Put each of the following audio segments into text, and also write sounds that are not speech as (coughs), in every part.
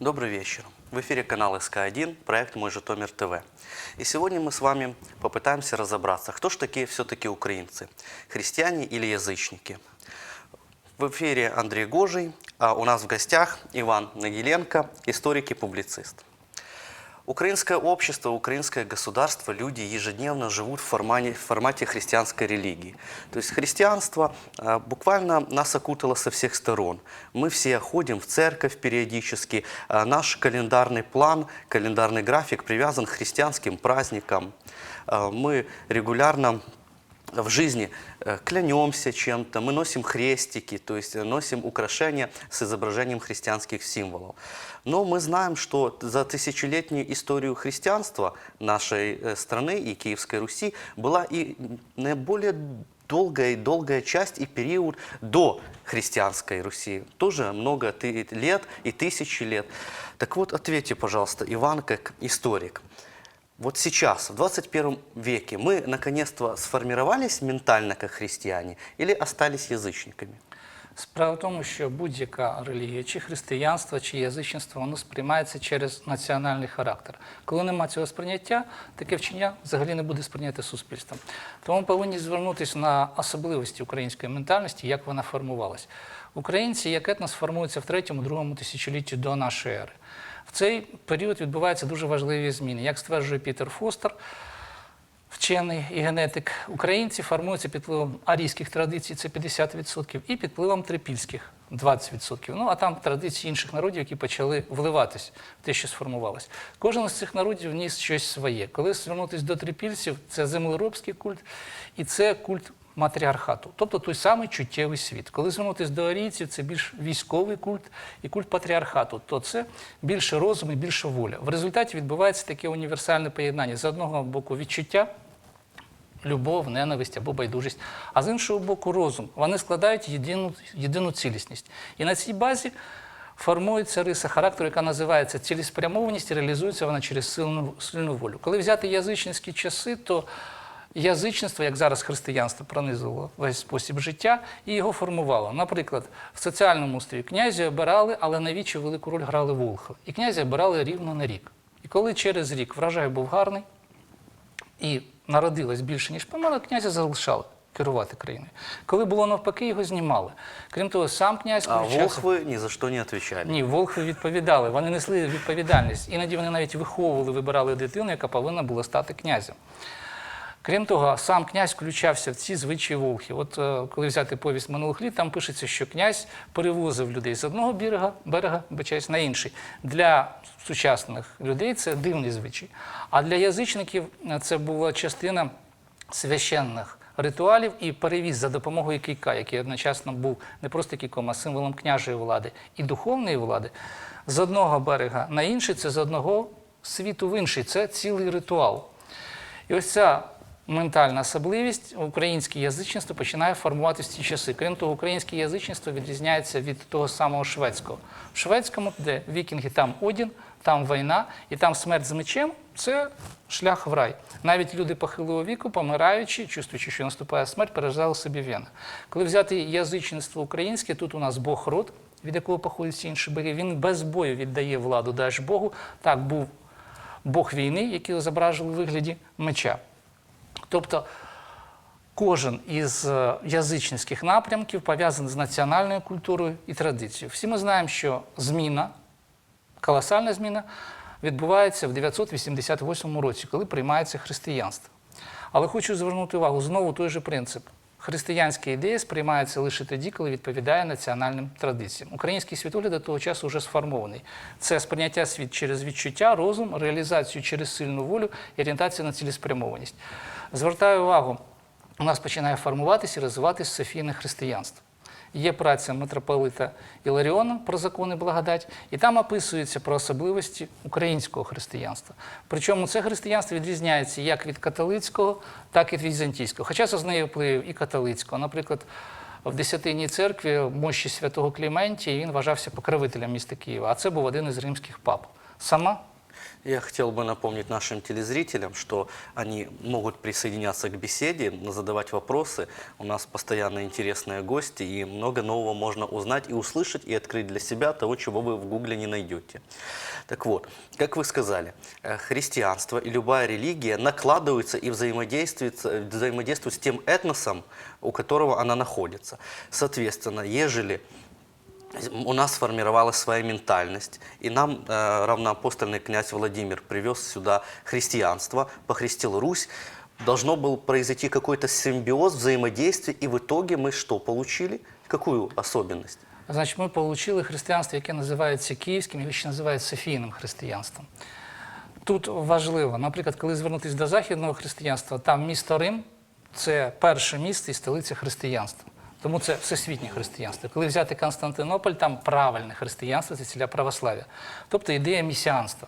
Добрый вечер. В эфире канал СК1, проект «Мой Житомир ТВ». И сегодня мы с вами попытаемся разобраться, кто же такие все-таки украинцы, христиане или язычники. В эфире Андрей Гожий, а у нас в гостях Иван Нагиленко, историк и публицист. Украинское общество, украинское государство, люди ежедневно живут в формате, в формате христианской религии. То есть христианство а, буквально нас окутало со всех сторон. Мы все ходим в церковь периодически. А, Наш календарный план, календарный график привязан к христианским праздникам. А, Мы регулярно в жизни э, клянемся чем-то, мы носим хрестики, то есть э, носим украшения с изображением христианских символов. Но мы знаем, что за тысячелетнюю историю христианства нашей э, страны и Киевской Руси была и наиболее долгая и долгая часть и период до христианской Руси. Тоже много лет и тысячи лет. Так вот, ответьте, пожалуйста, Иван, как историк. Вот сейчас, в 21 веке, мы наконец-то сформировались ментально как христиане или остались язычниками? Справа в тому, що будь-яка релігія, чи християнство, чи язичництво, воно сприймається через національний характер. Коли нема цього сприйняття, таке вчення взагалі не буде сприйняте суспільством. Тому повинні звернутися на особливості української ментальності, як вона формувалась. Українці як етнос формуються в третьому-другому тисячолітті до нашої ери. В цей період відбуваються дуже важливі зміни. Як стверджує Пітер Фостер, вчений і генетик, українці формуються під впливом арійських традицій, це 50%, і під впливом трипільських 20%. Ну а там традиції інших народів, які почали вливатись в те, що сформувалось. Кожен з цих народів вніс щось своє. Коли звернутися до трипільців, це землеробський культ і це культ. Матріархату, тобто той самий чуттєвий світ. Коли звернутися до арійців, це більш військовий культ і культ патріархату, то це більше розум і більше воля. В результаті відбувається таке універсальне поєднання з одного боку відчуття, любов, ненависть або байдужість, а з іншого боку, розум. Вони складають єдину, єдину цілісність. І на цій базі формується риса характеру, яка називається цілеспрямованість, і реалізується вона через сильну, сильну волю. Коли взяти язичницькі часи, то язичництво, як зараз християнство, пронизувало весь спосіб життя і його формувало. Наприклад, в соціальному устрої князя обирали, але навічі велику роль грали волхи. І князя обирали рівно на рік. І коли через рік врожай був гарний, і народилось більше, ніж померло, князя залишали керувати країною. Коли було навпаки, його знімали. Крім того, сам князь А включався- волхвы ни за что не отвечали. ні, волхви відповідали, вони несли відповідальність. Іноді вони навіть виховували, вибирали дитину, яка повинна була стати князем. Крім того, сам князь включався в ці звичаї волхів. От е, коли взяти повість минулих літ, там пишеться, що князь перевозив людей з одного берега, берега вибачаюсь, на інший. Для сучасних людей це дивний звичай. А для язичників е, це була частина священних ритуалів і перевіз за допомогою кийка, який одночасно був не просто кійком, а символом княжої влади і духовної влади, з одного берега на інший, це з одного світу в інший. Це цілий ритуал. І ось ця ментальна особливість українське язичництво починає формуватися в ці часи. Крім того, українське язичництво відрізняється від того самого шведського. В шведському, де вікінги, там Одін, там війна і там смерть з мечем це шлях в рай. Навіть люди похилого віку, помираючи, чувствуючи, що наступає смерть, пережали собі вени. Коли взяти язичництво українське, тут у нас Бог род, від якого походять всі інші боги, він без бою віддає владу даж Богу. Так був Бог війни, який зображували в вигляді меча. Тобто кожен із е, язичницьких напрямків пов'язаний з національною культурою і традицією. Всі ми знаємо, що зміна, колосальна зміна відбувається в 988 році, коли приймається християнство. Але хочу звернути увагу знову той же принцип. Християнська ідея сприймається лише тоді, коли відповідає національним традиціям. Український світогляд до того часу вже сформований. Це сприйняття світ через відчуття, розум, реалізацію через сильну волю і орієнтацію на цілеспрямованість. Звертаю увагу, у нас починає формуватися і розвиватися Софійне християнство. Є праця митрополита Іларіона про закони благодать, і там описується про особливості українського християнства. Причому це християнство відрізняється як від католицького, так і від візантійського. Хоча зазнає вплив і католицького. Наприклад, в Десятинній церкві мощі святого Кліментія він вважався покровителем міста Києва, а це був один із римських пап. Сама Я хотел бы напомнить нашим телезрителям, что они могут присоединяться к беседе, задавать вопросы. У нас постоянно интересные гости, и много нового можно узнать и услышать, и открыть для себя того, чего вы в Гугле не найдете. Так вот, как вы сказали, э, христианство и любая религия накладываются и взаимодействуют, взаимодействуют с тем этносом, у которого она находится. Соответственно, ежели у нас сформировалась своя ментальность, и нам э, равноапостольный князь Владимир привез сюда христианство, похрестил Русь, должно был произойти какой-то симбиоз, взаимодействие, и в итоге мы что получили? Какую особенность? Значить, ми отримали християнство, яке називається київським, і ще називають Софійним християнством. Тут важливо, наприклад, коли звернутися до західного християнства, там місто Рим це перше місто і столиця християнства. Тому це всесвітнє християнство. Коли взяти Константинополь, там правильне християнство, це ціля православ'я. Тобто ідея місіанства.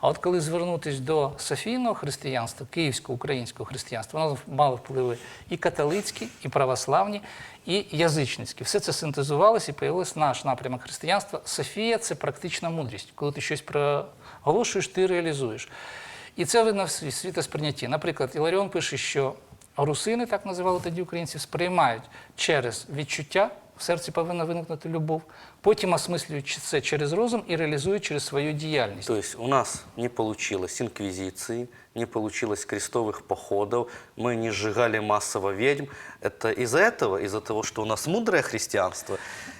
А от коли звернутися до Софійного християнства, київського українського християнства, воно мало впливи і католицькі, і православні, і язичницькі. Все це синтезувалося і появився наш напрямок християнства. Софія це практична мудрість. Коли ти щось проголошуєш, ти реалізуєш. І це видно в сві- світосприйнятті. Наприклад, Іларіон пише, що русини, так називали тоді українців, сприймають через відчуття, в серці повинна виникнути любов, потім осмислюють це через розум і реалізують через свою діяльність. То есть у нас не получилось инквизиции, не получилось крестовых походов, мы не сжигали массово ведьм. Это из-за этого, из-за того, что у нас мудрое христианство?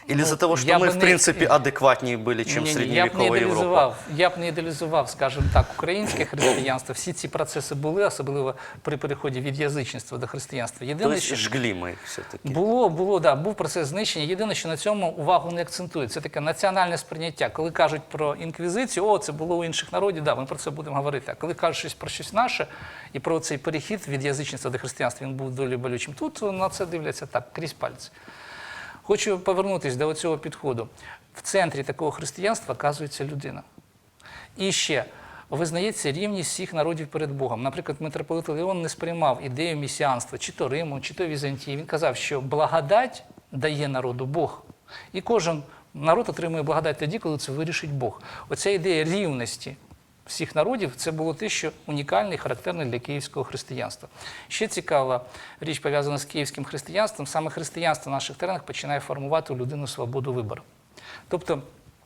Или из-за того, что я мы, бы в не- принципе, адекватнее были, чем Ні-ні, я б не средневековая Европа? ідеалізував, я б не ідеалізував, скажімо так, українське (coughs) християнство. Всі ці процеси були, особливо при переході від язичництва до християнства. То Єдине, есть що жгли мы их все-таки. Було, було, да, був процес знищення. Єдине, що на цьому увагу не акцентують. Це таке національне сприйняття. Коли кажуть про інквізицію, о, це було у інших народів, да, ми про це будемо говорити. А коли кажуть щось про щось наше і про цей перехід від язичництва до християнства, він був доволі болючим. Тут на це дивляться так, крізь пальці. Хочу повернутися до цього підходу. В центрі такого християнства оказується людина. І ще визнається рівність всіх народів перед Богом. Наприклад, митрополит Леон не сприймав ідею місіанства, чи то Риму, чи то Візантії. Він казав, що благодать дає народу Бог. І кожен народ отримує благодать тоді, коли це вирішить Бог. Оця ідея рівності всіх народів це було те, що унікальне і характерне для київського християнства. Ще цікава річ пов'язана з київським християнством. Саме християнство на наших теренах починає формувати у людину свободу вибору. Тобто,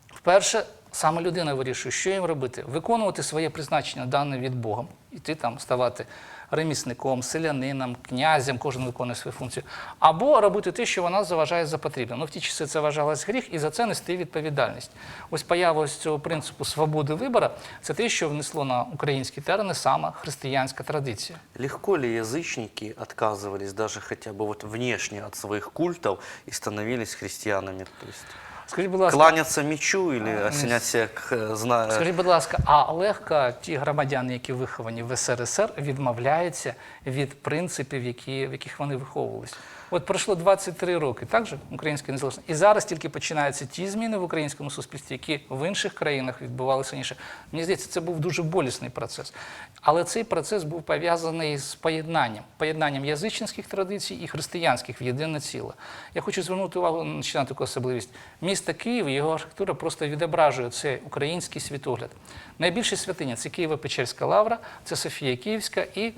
вперше саме людина вирішує, що їм робити, виконувати своє призначення, дане від Богом, іти там ставати ремісником, селянином, князем, кожен виконує свою функцію, або робити те, що вона заважає за потрібне. Ну, в ті часи це вважалось гріх, і за це нести відповідальність. Ось поява ось цього принципу свободи вибору це те, що внесло на українські терени сама християнська традиція. Легко ли язычники отказывались даже хотя бы вот внешне от своих культов и становились христианами? То есть Скажіть, будь ласка, кланяться мічу і осенять як к, э, Скажіть, будь ласка, а легко ті громадяни, які виховані в СРСР, відмовляються від принципів, які, в яких вони виховувалися? От пройшло 23 роки, так же, українська незалежність. І зараз тільки починаються ті зміни в українському суспільстві, які в інших країнах відбувалися раніше. Мені здається, це був дуже болісний процес. Але цей процес був пов'язаний з поєднанням, поєднанням язичницьких традицій і християнських в єдине ціле. Я хочу звернути увагу на таку особливість. Місто Київ його архітектура просто відображує цей український світогляд. Найбільші святиня це Києво-Печерська лавра, це Софія Київська і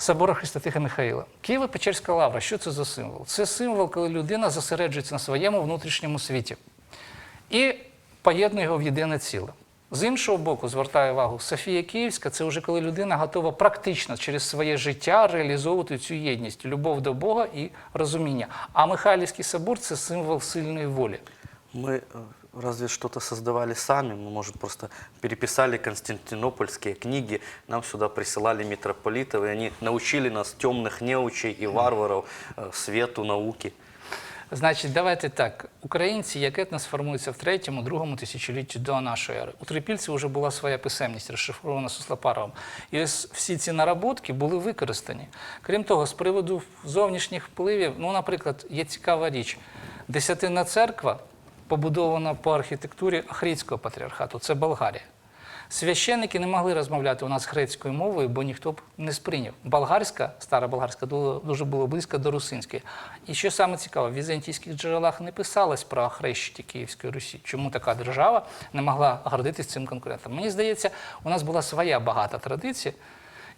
Собора Христотиха Михаїла. Києво-Печерська лавра, що це за символ? Це символ, коли людина зосереджується на своєму внутрішньому світі і поєднує його в єдине ціле. З іншого боку, звертаю увагу, Софія Київська це вже коли людина готова практично через своє життя реалізовувати цю єдність, любов до Бога і розуміння. А Михайлівський собор це символ сильної волі. Мы э, разве что-то создавали сами, мы, может, просто переписали константинопольские книги, нам сюда присылали митрополитов, и они научили нас темных неучей и варваров э, свету науки. Значить, давайте так. Українці, як етнос формуються в третьому, другому тисячолітті до нашої ери. У трипільців вже була своя писемність, розшифрована Суслопаровим. І ось всі ці наработки були використані. Крім того, з приводу зовнішніх впливів, ну, наприклад, є цікава річ. Десятинна церква побудована по архітектурі Ахрідського патріархату, це Болгарія. Священники не могли розмовляти у нас грецькою мовою, бо ніхто б не сприйняв. Болгарська, стара болгарська, ду- дуже було близько до русинської. І що саме цікаво, в візантійських джерелах не писалось про хрещення Київської Русі. Чому така держава не могла гордитись цим конкурентом? Мені здається, у нас була своя багата традиція,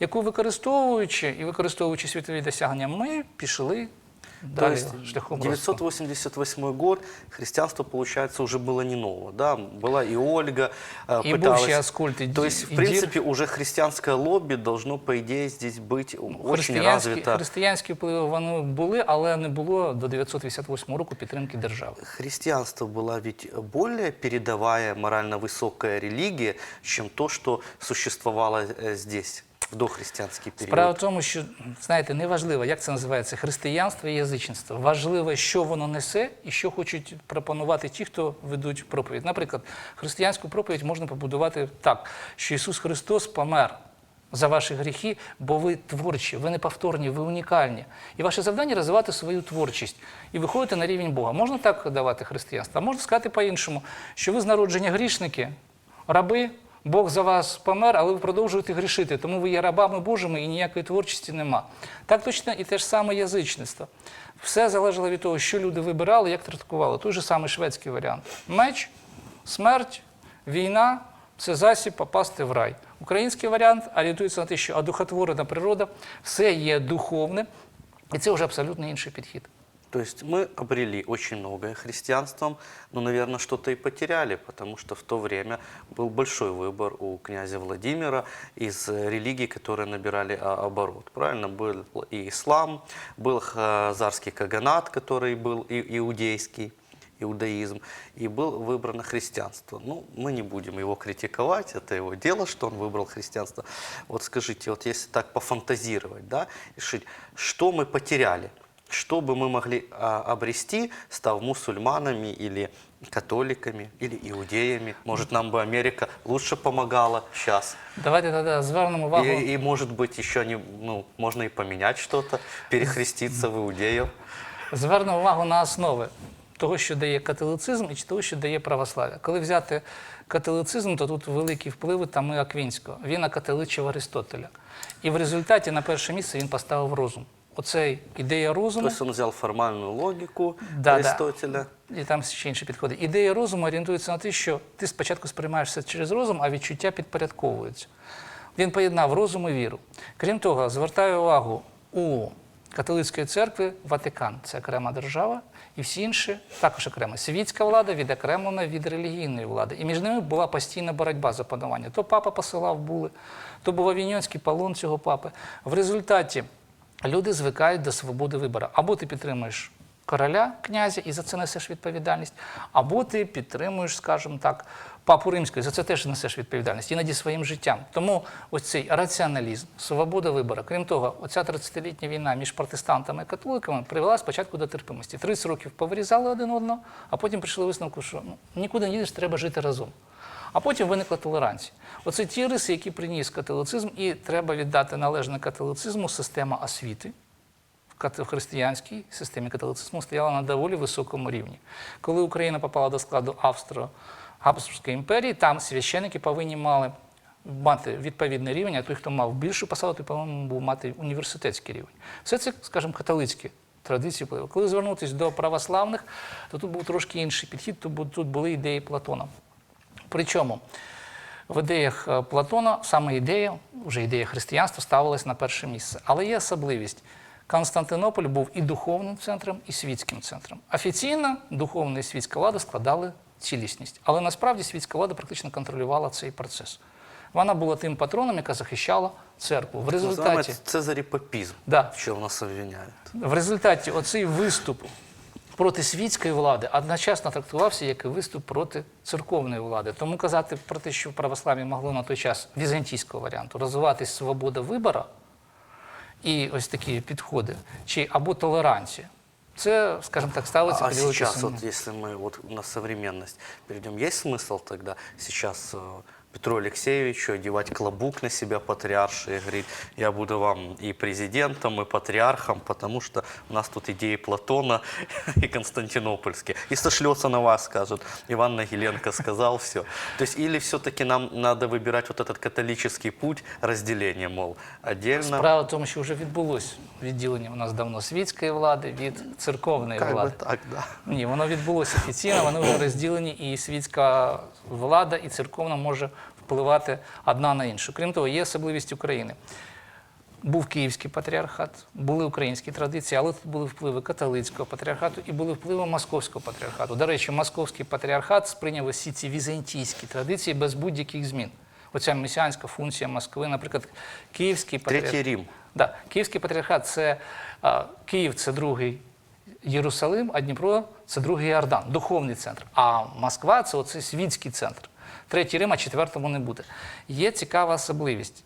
яку використовуючи і використовуючи світові досягнення, ми пішли То далі есть шляхом розвитку. 988 год христианство, получается, уже было не ново. Да? Была и Ольга, э, И пыталась... бывший Аскольд, и То Ди- есть, в и принципе, уже христианское лобби должно, по идее, здесь быть очень Християнські, развито. християнські впливи вони були, але не було до 988 року підтримки держави. Христианство была ведь более передовая морально высокая религия, чем то, что существовало э, здесь в дохристианский период. Справа в тому, що знаєте, не важливо, як це називається християнство і язичництво. Важливо, що воно несе і що хочуть пропонувати ті, хто ведуть проповідь. Наприклад, християнську проповідь можна побудувати так, що Ісус Христос помер. За ваші гріхи, бо ви творчі, ви неповторні, ви унікальні. І ваше завдання розвивати свою творчість і виходити на рівень Бога. Можна так давати християнство, а можна сказати по-іншому, що ви з народження грішники, раби, Бог за вас помер, але ви продовжуєте грішити, тому ви є рабами Божими і ніякої творчості нема. Так точно і те ж саме язичництво. Все залежало від того, що люди вибирали, як трактували. Той же самий шведський варіант. Меч, смерть, війна це засіб попасти в рай. Український варіант орієнтується на те, що одухотворена природа, все є духовне, і це вже абсолютно інший підхід. То есть мы обрели очень многое христианством, но, наверное, что-то и потеряли, потому что в то время был большой выбор у князя Владимира из э, религий, которые набирали а, оборот. Правильно? Был и ислам, был хазарский каганат, который был и иудейский, иудаизм, и был выбрано христианство. Ну, мы не будем его критиковать, это его дело, что он выбрал христианство. Вот скажите, вот если так пофантазировать, да, решить, что мы потеряли, что бы мы могли а, обрести, став мусульманами или католиками, или иудеями? Может, нам бы Америка лучше помогала сейчас? Давайте тоді звернемо увагу. И, и, может быть, еще не, ну, можно и поменять что-то, перехреститься в иудеев. Звернемо увагу на основи того, що дає католицизм, і того, що дає православ'я. Коли взяти католицизм, то тут великі впливи там і Аквінського. Він окатоличив Аристотеля. І в результаті на перше місце він поставив розум. Оцей ідея розуму. есть он взял формальную логику Да, да. І там ще інші підходи. Ідея розуму орієнтується на те, що ти спочатку сприймаєшся через розум, а відчуття підпорядковуються. Він поєднав розум і віру. Крім того, звертаю увагу у католицької церкви Ватикан це окрема держава, і всі інші також окремо. Світська влада відокремлена від релігійної влади. І між ними була постійна боротьба за панування. То папа посилав були, то був авіньонський палон цього папи. В результаті люди звикають до свободи вибору. Або ти підтримуєш короля, князя, і за це несеш відповідальність, або ти підтримуєш, скажімо так, папу римського, і за це теж несеш відповідальність, іноді своїм життям. Тому ось цей раціоналізм, свобода вибору. Крім того, оця 30-літня війна між протестантами і католиками привела спочатку до терпимості. 30 років повирізали один одного, а потім прийшли висновку, що ну, нікуди не їдеш, треба жити разом. А потім виникла толеранція. Оце ті риси, які приніс католицизм, і треба віддати належне католицизму система освіти в християнській системі католицизму стояла на доволі високому рівні. Коли Україна попала до складу Австро-Габсбурзької імперії, там священики повинні мали мати відповідний рівень, а той, хто мав більшу посаду, той повинен був мати університетський рівень. Все це, скажімо, католицькі традиції. Коли звернутися до православних, то тут був трошки інший підхід, тут були ідеї Платона. Причому в ідеях е, Платона саме ідея, вже ідея християнства, ставилась на перше місце. Але є особливість. Константинополь був і духовним центром, і світським центром. Офіційно духовна і світська влада складали цілісність. Але насправді світська влада практично контролювала цей процес. Вона була тим патроном, яка захищала церкву. В результаті, Называется цезарепопизм, да, в нас обвиняют. в результаті оцей виступ проти світської влади одночасно трактувався як і виступ проти церковної влади. Тому казати про те, що в православі могло на той час візантійського варіанту розвиватись свобода вибору і ось такі підходи, чи або толеранція. Це, скажімо так, ставиться А під велике сейчас, сумнів. вот, если мы вот на современность перейдем, есть смысл тогда сейчас э, Петру Алексеевичу одевать клобук на себя патриарший и говорить, я буду вам и президентом, и патриархом, потому что у нас тут идеи Платона (laughs) и Константинопольские. И сошлется на вас, скажет. Иван Нагиленко сказал все. То есть или все-таки нам надо выбирать вот этот католический путь разделения, мол, отдельно. Справа в тому, що вже відбулось відділення у нас давно світської влади від церковної Как бы влади. так, да. Ні, воно відбулося офіційно, вони вже розділені, і світська влада, і церковна може впливати одна на іншу. Крім того, є особливість України. Був Київський патріархат, були українські традиції, але тут були впливи католицького патріархату і були впливи московського патріархату. До речі, московський патріархат сприйняв усі ці візантійські традиції без будь-яких змін. Оця месіанська функція Москви, наприклад, Київський патріархат. Третий Рим. Да. Київський патріархат це а, Київ це другий Єрусалим, а Дніпро це другий Іордан, духовний центр. А Москва це оцей світський центр. Третій Рим, а четвертому не буде. Є цікава особливість.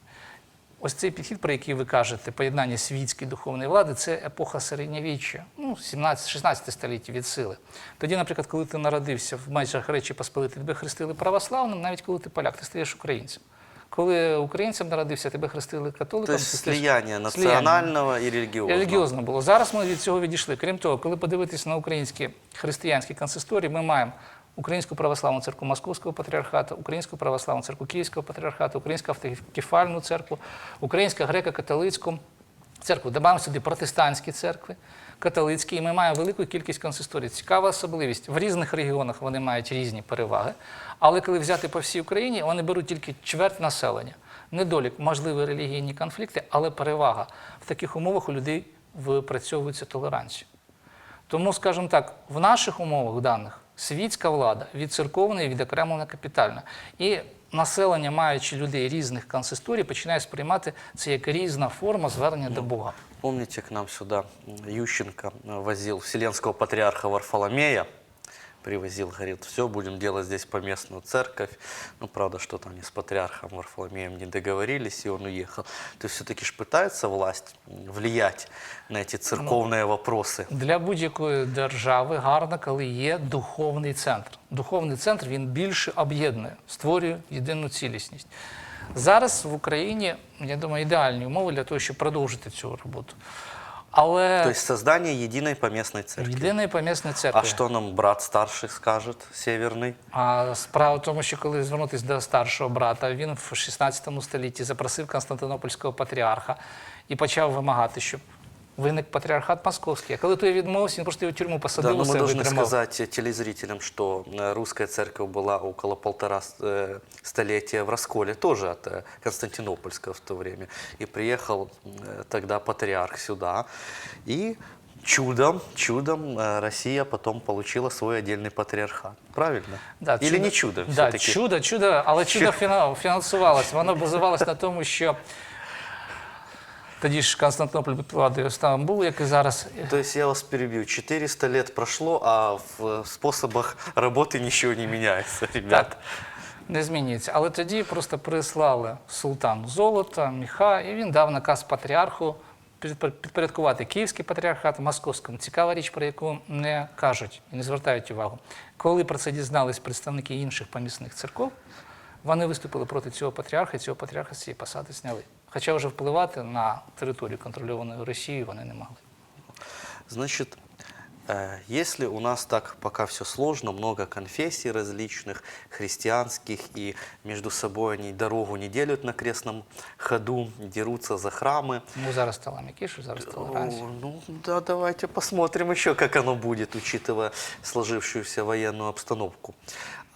Ось цей підхід, про який ви кажете, поєднання світської духовної влади, це епоха середньовіччя, ну, 17-16 століття від сили. Тоді, наприклад, коли ти народився в межах Речі Посполити, тебе хрестили православним, навіть коли ти поляк, ти стаєш українцем. Коли українцем народився, тебе хрестили католиком. То ти есть стаєш- слияние Слияння. национального и религиозного. Релігіозно було. Зараз ми від цього відійшли. Крім того, коли подивитися на українські християнські консисторії, ми маємо Українську православну церкву Московського патріархату, Українську православну церкву Київського патріархату, Українську автокефальну церкву, Українську греко-католицьку церкву. Добавимо сюди протестантські церкви, католицькі, і ми маємо велику кількість консисторій. Цікава особливість. В різних регіонах вони мають різні переваги, але коли взяти по всій Україні, вони беруть тільки чверть населення. Недолік, можливі релігійні конфлікти, але перевага. В таких умовах у людей випрацьовується толеранція. Тому, скажімо так, в наших умовах даних світська влада від церковної відокремлена капітально. І населення, маючи людей різних консисторій, починає сприймати це як різна форма звернення до Бога. Помните, к нам сюда Ющенка Ющенко возил вселенского патриарха Варфоломея, привозил, говорит, все, будем делать здесь поместную церковь. Ну, правда, что-то они с патриархом Варфоломеем не договорились, и он уехал. То есть все-таки ж пытается власть м, влиять на эти церковные вопросы. Для будь-якої держави гарно, коли є духовний центр. Духовний центр він більше об'єднує, створює єдину цілісність. Зараз в Україні, я думаю, ідеальні умови для того, щоб продовжити цю роботу. Але То есть создание единой поместной церкви. єдиної помісної церкви. А что нам брат старший скажет, северный? А справа в тому, що коли звернутися до старшого брата, він в 16 столітті запросив Константинопольського патріарха і почав вимагати, щоб виник патріархат московський. А коли той відмовився, він просто його в тюрму Да, посадив, но мы усе должны витримав. сказать э, телезрителям, что э, русская церковь была около полтора э, столетия в расколе, тоже от э, Константинопольского в то время. И приехал э, тогда патриарх сюда. И чудом, чудом э, Россия потом получила свой отдельный патриархат. Правильно? Да, Или чудо- не чудом Да, все-таки? чудо, чудо, але чудо (laughs) фіна- фінансувалося. Воно базувалося на тому, що тоді ж Константинополь під владою Стамбулу, як і зараз. То есть я вас перебью. 400 лет прошло, а в способах работы ничего не меняется, ребят. Так, не змінюється. Але тоді просто прислали султану золота, міха, і він дав наказ патріарху підпорядкувати Київський патріархат московському. Цікава річ, про яку не кажуть і не звертають увагу. Коли про це дізнались представники інших помісних церков, вони виступили проти цього патріарха, і цього патріарха з цієї посади зняли. Хоча вже впливати на територію, контрольовану Росією, вони не могли. Значит, э, если у нас так пока все сложно, много конфессий различных, христианских, и между собой они дорогу не делят на крестном ходу, дерутся за храмы, Ну зараз стало м'якіше, зараз толеранція. О, Ну, да, давайте посмотрим еще, как оно будет, учитывая сложившуюся военную обстановку.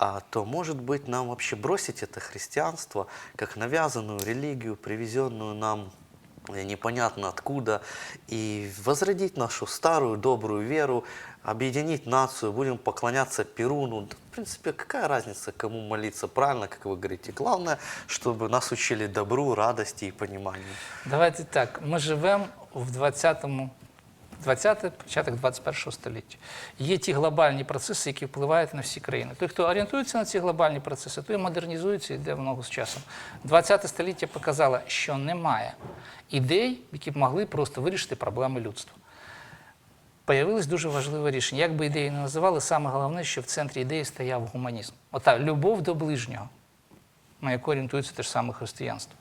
А то, может быть, нам вообще бросить это христианство, как навязанную религию, привезенную нам непонятно откуда, и возродить нашу старую добрую веру, объединить нацию, будем поклоняться Перуну. Да, в принципе, какая разница, кому молиться правильно, как вы говорите. Главное, чтобы нас учили добру, радости и пониманию. Давайте так. Ми живемо в 20-му, 20 початок 21 століття. Є ті глобальні процеси, які впливають на всі країни. Той, хто орієнтується на ці глобальні процеси, той модернізується і йде в ногу з часом. 20 століття показало, що немає ідей, які б могли просто вирішити проблеми людства. Появилось дуже важливе рішення. Як би ідеї не називали, саме головне, що в центрі ідеї стояв гуманізм. Ота любов до ближнього. на яку орієнтується те ж саме християнство.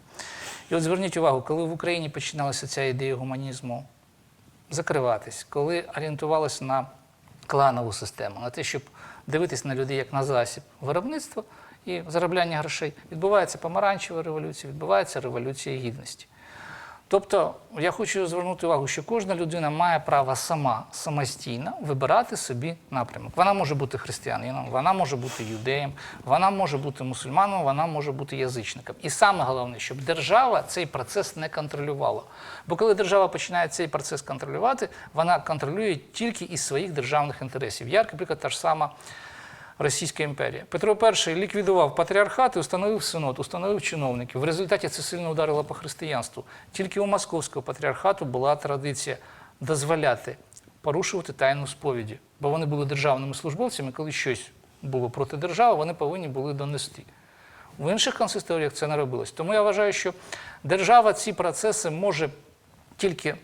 І от зверніть увагу, коли в Україні починалася ця ідея гуманізму закриватись, коли орієнтувалися на кланову систему, на те, щоб дивитись на людей як на засіб виробництва і заробляння грошей, відбувається помаранчева революція, відбувається революція гідності. Тобто я хочу звернути увагу, що кожна людина має право сама самостійно вибирати собі напрямок. Вона може бути християнином, вона може бути юдеєм, вона може бути мусульманом, вона може бути язичником. І саме головне, щоб держава цей процес не контролювала. Бо коли держава починає цей процес контролювати, вона контролює тільки із своїх державних інтересів. Яркий приклад та ж сама. Російська імперія. Петро І ліквідував патріархат і установив синод, установив чиновників. В результаті це сильно ударило по християнству. Тільки у московського патріархату була традиція дозволяти порушувати тайну сповіді, бо вони були державними службовцями, коли щось було проти держави, вони повинні були донести. В інших консисторіях це не робилось. Тому я вважаю, що держава ці процеси може тільки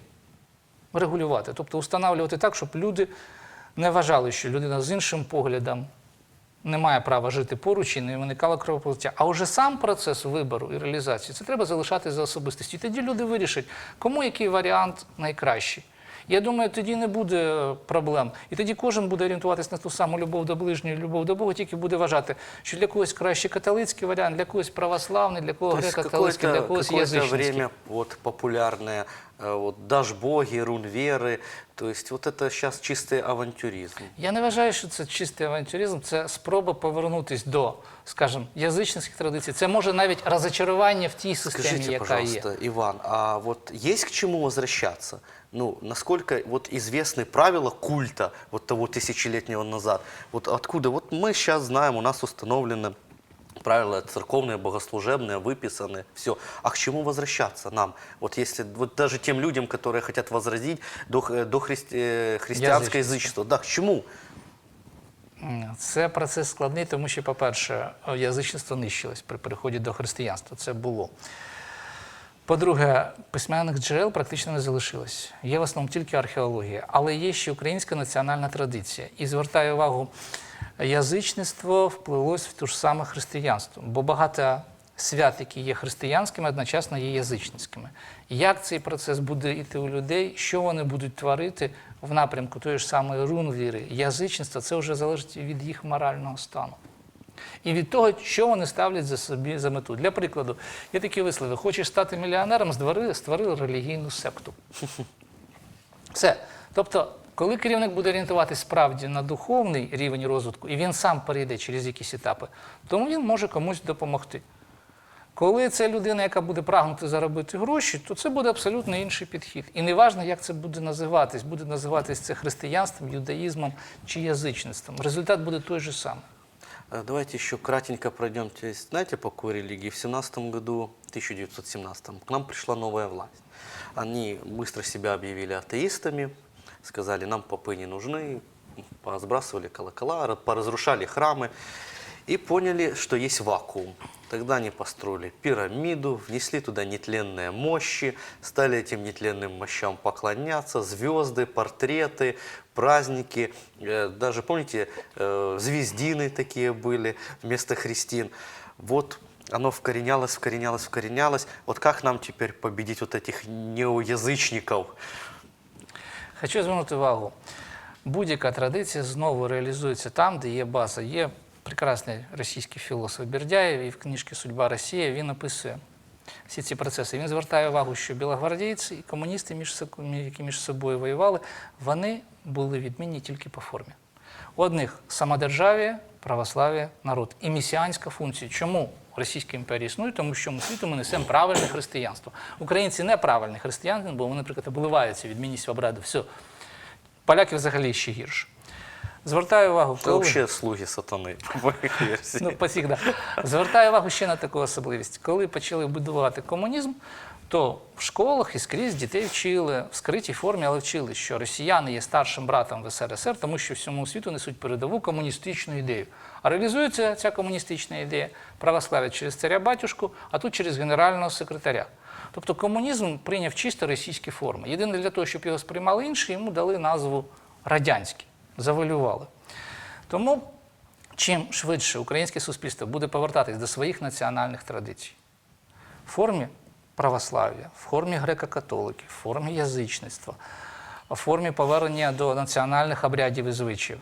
регулювати, тобто установлювати так, щоб люди не вважали, що людина з іншим поглядом не має права жити поруч і не виникало кровопролиття. А вже сам процес вибору і реалізації це треба залишати за особистістю. І тоді люди вирішать, кому який варіант найкращий. Я думаю, тоді не буде е, проблем. І тоді кожен буде орієнтуватися на ту саму любов до ближнього, любов до Бога, тільки буде вважати, що для когось краще католицький варіант, для когось православний, для когось То есть греко-католицький, для какое-то когось какое-то язичницький. время вот популярное э, вот дашь боги, рун веры, то есть вот это сейчас чистый авантюризм. Я не вважаю, що це чистий авантюризм, це спроба повернутися до, скажімо, язичницьких традицій. Це може навіть розочарування в тій системі, Скажите, яка є. пожалуйста, Иван, а вот есть к чему возвращаться? Ну, насколько вот известны правила культа вот того тысячелетнего назад? Вот откуда? Вот мы сейчас знаем, у нас установлены правила церковные, богослужебные, выписаны, все. А к чему возвращаться нам? Вот если, вот даже тем людям, которые хотят возродить до, х- до христи- э, христианское Язычество. язычество, да, к чему? М, Це процес складний, тому що, по-перше, язичництво нищилось при переході до християнства. Це було. По-друге, письменних джерел практично не залишилось. Є в основному тільки археологія, але є ще українська національна традиція. І звертаю увагу, язичництво вплилось в те ж саме християнство, бо багато свят, які є християнськими, одночасно є язичницькими. Як цей процес буде йти у людей, що вони будуть творити в напрямку тої ж самої рунвіри, язичництва, це вже залежить від їх морального стану. І від того, що вони ставлять за собі за мету. Для прикладу, є такі вислови: хочеш стати мільйонером, створили, релігійну секту. (laughs) Все. Тобто, коли керівник буде орієнтуватися справді на духовний рівень розвитку, і він сам перейде через якісь етапи, тому він може комусь допомогти. Коли це людина, яка буде прагнути заробити гроші, то це буде абсолютно інший підхід. І не важливо, як це буде називатись. Буде називатись це християнством, юдаїзмом чи язичництвом. Результат буде той же самий. Э, Давайте еще кратенько пройдемте. Знаете, по какой религии? В 17 году, 1917, к нам пришла новая власть. Они быстро себя объявили атеистами, сказали, нам попы не нужны, сбрасывали колокола, ра- поразрушали храмы и поняли, что есть вакуум. Тогда они построили пирамиду, внесли туда нетленные мощи, стали этим нетленным мощам поклоняться, звезды, портреты, праздники. Э, Даже, помните, э, звездины такие были вместо христин. Вот оно вкоренялось, вкоренялось, вкоренялось. Вот как нам теперь победить вот этих неоязычников? Хочу звернути увагу. Будь-яка традиція знову реалізується там, де є база. Є прекрасний російський філософ Бердяєв, і в книжці Судьба Росія він описує всі ці процеси. Він звертає увагу, що білогвардійці і комуністи, між, які між собою воювали, вони були відмінні тільки по формі. У одних самодержав'я, православ'я, народ і месіанська функція. Чому Російська імперія існує? Тому що ми світу ми несемо правильне християнство. Українці неправильні християни, бо вони, наприклад, обливаються відмінність в обряду. Все. Поляки взагалі ще гірше. Звертаю увагу, Это коли... вообще слуги сатаны, по их версии. Ну, посігда. Звертаю увагу ще на таку особливість. Коли почали будувати комунізм, то в школах і скрізь дітей вчили в скритій формі, але вчили, що росіяни є старшим братом в СРСР, тому що всьому світу несуть передову комуністичну ідею. А реалізується ця комуністична ідея православ'я через царя батюшку, а тут через генерального секретаря. Тобто комунізм прийняв чисто російські форми. Єдине для того, щоб його сприймали інші, йому дали назву радянський, завалювали. Тому чим швидше українське суспільство буде повертатись до своїх національних традицій в формі православ'я, в формі греко-католиків, в формі язичництва, в формі повернення до національних обрядів і звичаїв.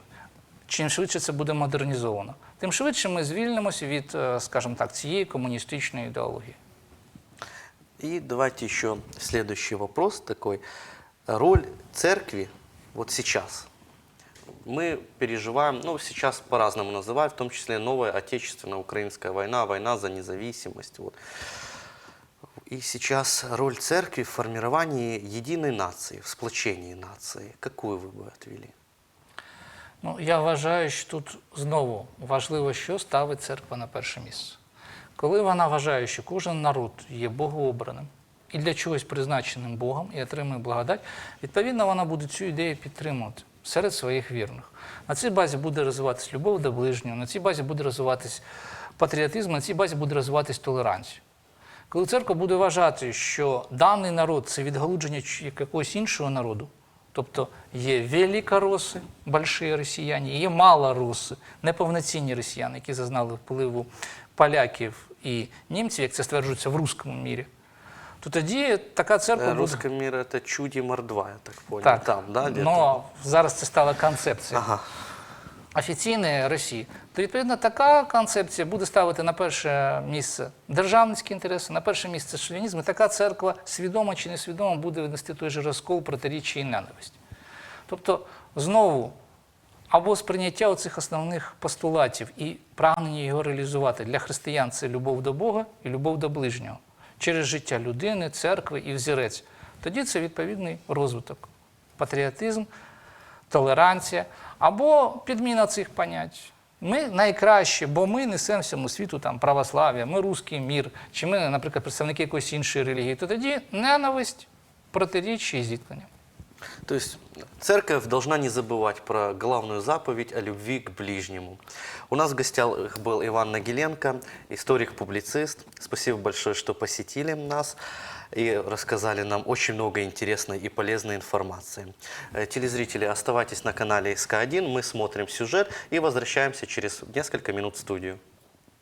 Чим швидше це буде модернізовано, тим швидше ми звільнимося від, е, скажімо так, цієї комуністичної ідеології. И давайте еще следующий вопрос такой. Роль церкви вот сейчас Мы переживаем, ну, сейчас по-разному называют, в том числе новая отечественная украинская война, война за независимость. Вот. И сейчас роль церкви в формировании единой нации, в сплочении нации. Какую вы бы отвели? Ну, я вважаю, що тут знову важливо, що ставить церква на перше місце. Коли вона вважає, що кожен народ є богообраним і для чогось призначеним Богом і отримує благодать, відповідно, вона буде цю ідею підтримувати серед своїх вірних. На цій базі буде розвиватися любов до ближнього, на цій базі буде розвиватись патріотизм, на цій базі буде розвиватись толеранція. Коли церква буде вважати, що даний народ це відгалудження якогось іншого народу, тобто є великороси, больші росіяни, є малороси, неповноцінні росіяни, які зазнали впливу поляків і німців, як це стверджується в руському мірі, то тоді така церква Э, буде. Русский мир это чуди мордва, я так понял. Так, Там, да, где-то? но зараз це стала концепція. Ага. офіційної Росії, то відповідно така концепція буде ставити на перше місце державницькі інтереси, на перше місце шовінізм. І така церква свідомо чи несвідомо буде винести той же розкол, протиріччя і ненависть. Тобто, знову, або сприйняття оцих основних постулатів і прагнення його реалізувати для християн це любов до Бога і любов до ближнього через життя людини, церкви і взірець. Тоді це відповідний розвиток, патріотизм, толеранція або підміна цих понять. Ми найкраще, бо ми несемо всьому світу там православ'я, ми русський мір, чи ми, наприклад, представники якоїсь іншої релігії, то тоді ненависть, протиріччя і зіткнення. То есть церковь должна не забывать про главную заповедь о любви к ближнему. У нас в гостях был Иван Нагиленко, историк-публицист. Спасибо большое, что посетили нас и рассказали нам очень много интересной и полезной информации. Э, Телезрители, оставайтесь на канале СК1, мы смотрим сюжет и возвращаемся через несколько минут в студию.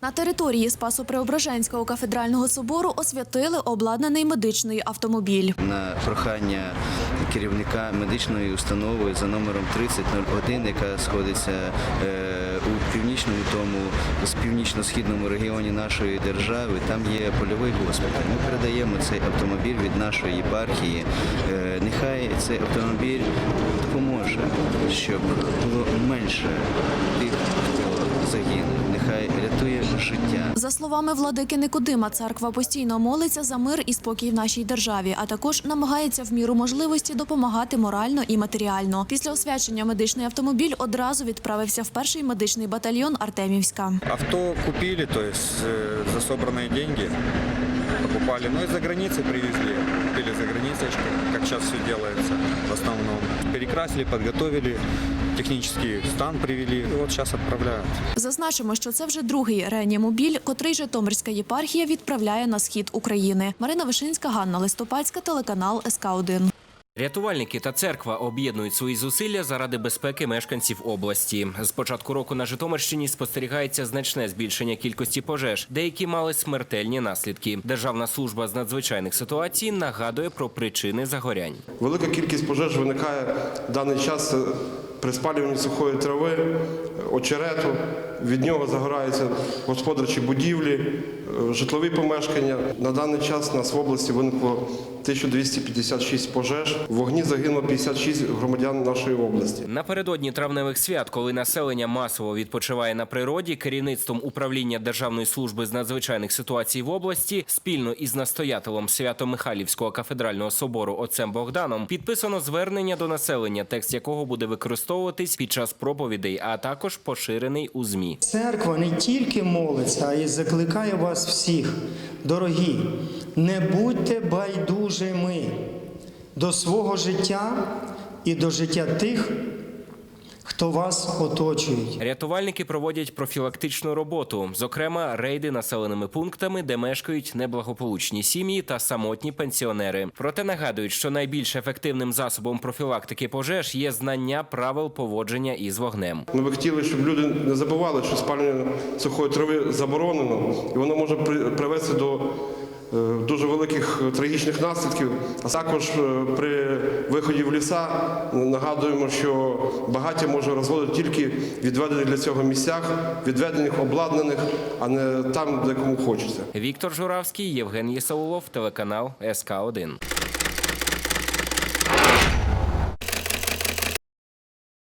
На території Спасо-Преображенського кафедрального собору освятили обладнаний медичний автомобіль. на прохання керівника медичної установи за номером 3001, яка сходиться е, у північному тому з північно-східному регіоні нашої держави. Там є польовий госпіталь. Ми передаємо цей автомобіль від нашої єпархії. Е, нехай цей автомобіль допоможе, щоб було менше тих, загинув. Нехай рятує життя. За словами владики Никодима, церква постійно молиться за мир і спокій в нашій державі, а також намагається в міру можливості допомагати морально і матеріально. Після освячення медичний автомобіль одразу відправився в перший медичний батальйон Артемівська. Авто купили, то есть э, за собранные деньги покупали, но из-за границы привезли. Купили за границей, что- как сейчас все делается в основном. Перекрасили, підготовили, технічний стан привели, От вот відправляють. Зазначимо, що це вже другий реанімобіль, котрий Житомирська єпархія відправляє на схід України. Марина Вишинська, Ганна Листопадська, телеканал СК 1 Рятувальники та церква об'єднують свої зусилля заради безпеки мешканців області. З початку року на Житомирщині спостерігається значне збільшення кількості пожеж. Деякі мали смертельні наслідки. Державна служба з надзвичайних ситуацій нагадує про причини загорянь. Велика кількість пожеж виникає в даний час е, при спалюванні сухої трави, е, очерету. Від нього загораються господарчі будівлі, е, житлові помешкання. На даний час нас в області виникло 1256 пожеж. В вогні загинуло 56 громадян нашої області. Напередодні травневих свят, коли населення масово відпочиває на природі, керівництвом управління Державної служби з надзвичайних ситуацій в області спільно із настоятелем Свято-Михайлівського кафедрального собору отцем Богданом підписано звернення до населення, текст якого буде використовуватись під час проповідей, а також поширений у змі. Церква не тільки молиться, а й закликає вас всіх, дорогі, не будьте байдужими до свого життя і до життя тих, хто вас оточують. Рятувальники проводять профілактичну роботу, зокрема рейди населеними пунктами, де мешкають неблагополучні сім'ї та самотні пенсіонери. Проте нагадують, що найбільш ефективним засобом профілактики пожеж є знання правил поводження із вогнем. Ми би хотіли, щоб люди не забували, що спалювання сухої трави заборонено, і воно може при- привести до дуже великих е, трагічних наслідків. А також е, при виході в ліса нагадуємо, що багаття може розводити тільки відведених для цього місцях, відведених, обладнаних, а не там, де кому хочеться. Віктор Журавський, Євген Єсаулов, телеканал СК 1